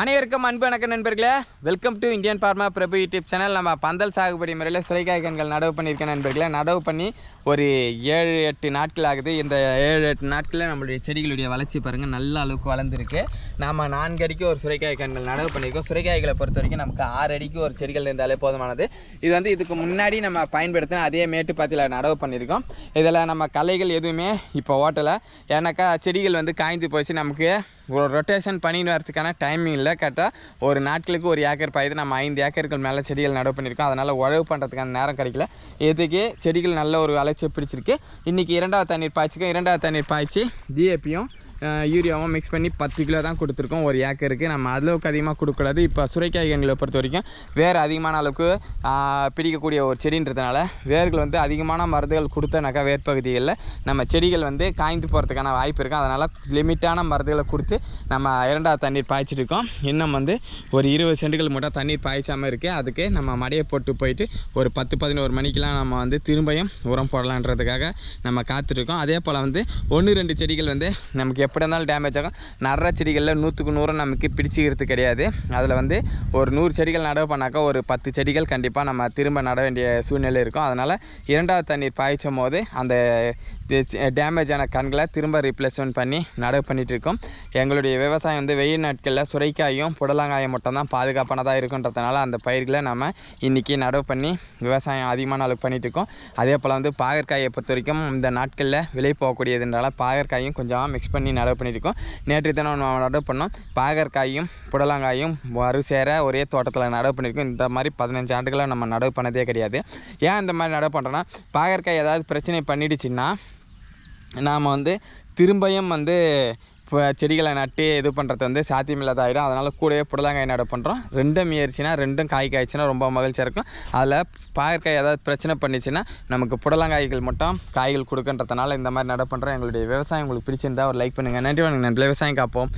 அனைவருக்கும் அன்பு வணக்க நண்பர்களே. Welcome to Indian farmer Prabhu YouTube channel நம்ம பந்தல் சாகுபடி முறையில் சுரைக்காய் கண்கள் நடவு பண்ணியிருக்கேன் நண்பர்களே. நடவு பண்ணி ஒரு ஏழு எட்டு நாட்கள் ஆகுது. இந்த ஏழு எட்டு நாட்களில் நம்மளுடைய செடிகளுடைய வளர்ச்சி பாருங்கள் நல்ல அளவுக்கு வளர்ந்துருக்கு. நாம் நான்கு அடிக்கு ஒரு சுரைக்காய் கண்கள் நடவு பண்ணியிருக்கோம். சுரைக்காய்களை பொறுத்த வரைக்கும் நமக்கு ஆறு அடிக்கு ஒரு செடிகள் இருந்தாலே போதுமானது. இது வந்து இதுக்கு முன்னாடி நம்ம பயன்படுத்தின அதே மேட்டுப்பாத்தியில் நடவு பண்ணியிருக்கோம். இதில் நம்ம களைகள் எதுவுமே இப்போ ஓட்டலை. ஏன்னாக்கா செடிகள் வந்து காய்ந்து போச்சு. நமக்கு ஒரு ரொட்டேஷன் பண்ணின்னு வரதுக்கான டைமிங் இல்லை. கரெக்டாக ஒரு நாட்களுக்கு ஒரு ஏக்கர் பயிர் நம்ம ஐந்து ஏக்கருக்கு மேலே செடிகள் நடவு பண்ணியிருக்கோம். அதனால் உழவு பண்ணுறதுக்கான நேரம் கிடைக்கல. இதுக்கு செடிகள் நல்ல ஒரு அலைச்சி பிடிச்சிருக்கு. இன்றைக்கி இரண்டாவது தண்ணீர் பாய்ச்சிக்கும் இரண்டாவது தண்ணீர் பாய்ச்சி டிஏபியும் யூரியாவும் மிக்ஸ் பண்ணி பத்து கிலோ தான் கொடுத்துருக்கோம். ஒரு ஏக்கருக்கு நம்ம அளவுக்கு அதிகமாக கொடுக்கூடாது இப்போ சுரைக்காய் கண்களை பொறுத்த வரைக்கும் வேர் அதிகமான அளவுக்கு பிடிக்கக்கூடிய ஒரு செடின்றதுனால வேர்கள் வந்து அதிகமான மருந்துகள் கொடுத்தனாக்கா வேர்பகுதிகளில் நம்ம செடிகள் வந்து காய்ந்து போகிறதுக்கான வாய்ப்பு இருக்குது அதனால் லிமிட்டான மருந்துகளை கொடுத்து நம்ம இரண்டாவது தண்ணீர் பாய்ச்சிருக்கோம் இன்னும் வந்து ஒரு இருபது சென்டுகள் மட்டும் தண்ணீர் பாய்ச்சாமல் இருக்குது அதுக்கு நம்ம மடையை போட்டு போயிட்டு ஒரு பத்து பதினோரு மணிக்கெலாம் நம்ம வந்து திரும்பியும் உரம் போடலான்றதுக்காக நம்ம காத்திருக்கோம் அதே போல் வந்து ஒன்று ரெண்டு செடிகள் வந்து நமக்கு எப்படி இருந்தாலும் டேமேஜ் ஆகும். நிறைய செடிகளில் நூற்றுக்கு நூறு நமக்கு பிடிச்சிக்கிறது கிடையாது. அதில் வந்து ஒரு நூறு செடிகள் நடவு பண்ணாக்கா ஒரு பத்து செடிகள் கண்டிப்பாக நம்ம திரும்ப நட வேண்டிய சூழ்நிலை இருக்கும். அதனால் இரண்டாவது தண்ணீர் பாய்ச்சும் போது அந்த டேமேஜ் ஆன கண்களை திரும்ப ரீப்ளேஸ்மெண்ட் பண்ணி நடவு பண்ணிகிட்ருக்கோம் இருக்கோம். எங்களுடைய விவசாயம் வந்து வெயில் நாட்களில் சுரைக்காயும் புடலங்காயும் மட்டும் தான் பாதுகாப்பானதாக இருக்குன்றதுனால அந்த பயிர்களை நம்ம இன்றைக்கி நடவு பண்ணி விவசாயம் அதிகமான அளவுக்கு பண்ணிகிட்டு இருக்கோம். அதே போல் வந்து பாகற்காயை பொறுத்த வரைக்கும் இந்த நாட்களில் விலை போகக்கூடியதுனால பாகற்காயும் கொஞ்சம் மிக்ஸ் பண்ணி நடவு பண்ணியிருக்கோம். நேற்று தினம் நம்ம நடவு பண்ணோம். பாகற்காயும் புடலங்காயும் வரு சேர ஒரே தோட்டத்தில் நடவு பண்ணியிருக்கோம். இந்த மாதிரி பதினஞ்சு ஆண்டுகளாக நம்ம நடவு பண்ணதே கிடையாது. ஏன் இந்த மாதிரி நடவு பண்ணுறோன்னா பாகற்காய் ஏதாவது பிரச்சனை பண்ணிடுச்சுன்னா நாம் வந்து திரும்பியும் வந்து இப்போ செடிகளை நட்டு இது பண்ணுறது வந்து சாத்தியமில்லாத ஆகிடும் அதனால் கூடவே புடலங்காய் நட பண்ணுறோம் ரெண்டும் ஏறிச்சுன்னா ரெண்டும் காய் காய்ச்சின்னா ரொம்ப மகிழ்ச்சியாக இருக்கும். அதில் பாகற்காய் ஏதாவது பிரச்சனை பண்ணிச்சுன்னா நமக்கு புடலங்காய்கள் மட்டும் காய்கள் கொடுக்குன்றதுனால இந்த மாதிரி நட பண்ணுறோம் எங்களுடைய விவசாயம் உங்களுக்கு பிடிச்சிருந்தா ஒரு லைக் பண்ணுங்கள் நன்றி வணக்கம். நண்பர்களே. விவசாயம் காப்போம்.